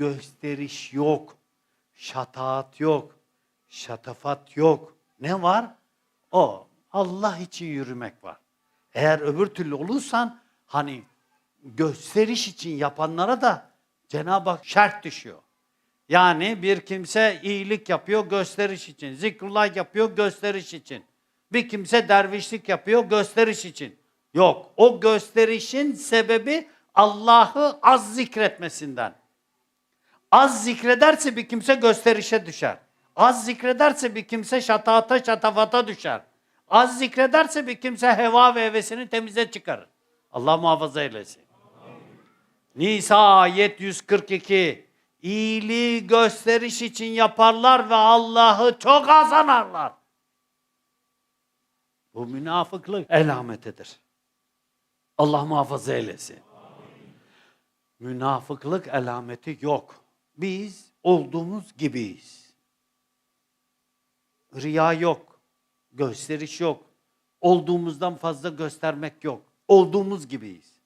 gösteriş yok, şataat yok, şatafat yok. Ne var? O Allah için yürümek var. Eğer öbür türlü olursan hani gösteriş için yapanlara da Cenab-ı Hak şart düşüyor. Yani bir kimse iyilik yapıyor gösteriş için. Zikrullah yapıyor gösteriş için. Bir kimse dervişlik yapıyor gösteriş için. Yok. O gösterişin sebebi Allah'ı az zikretmesinden. Az zikrederse bir kimse gösterişe düşer. Az zikrederse bir kimse şataata şatafata düşer. Az zikrederse bir kimse heva ve hevesini temize çıkarır. Allah muhafaza eylesin. Nisa ayet 142. İyiliği gösteriş için yaparlar ve Allah'ı çok az anarlar. Bu münafıklık elametidir. Allah muhafaza eylesin. Münafıklık alameti yok. Biz olduğumuz gibiyiz. Riya yok. Gösteriş yok. Olduğumuzdan fazla göstermek yok. Olduğumuz gibiyiz.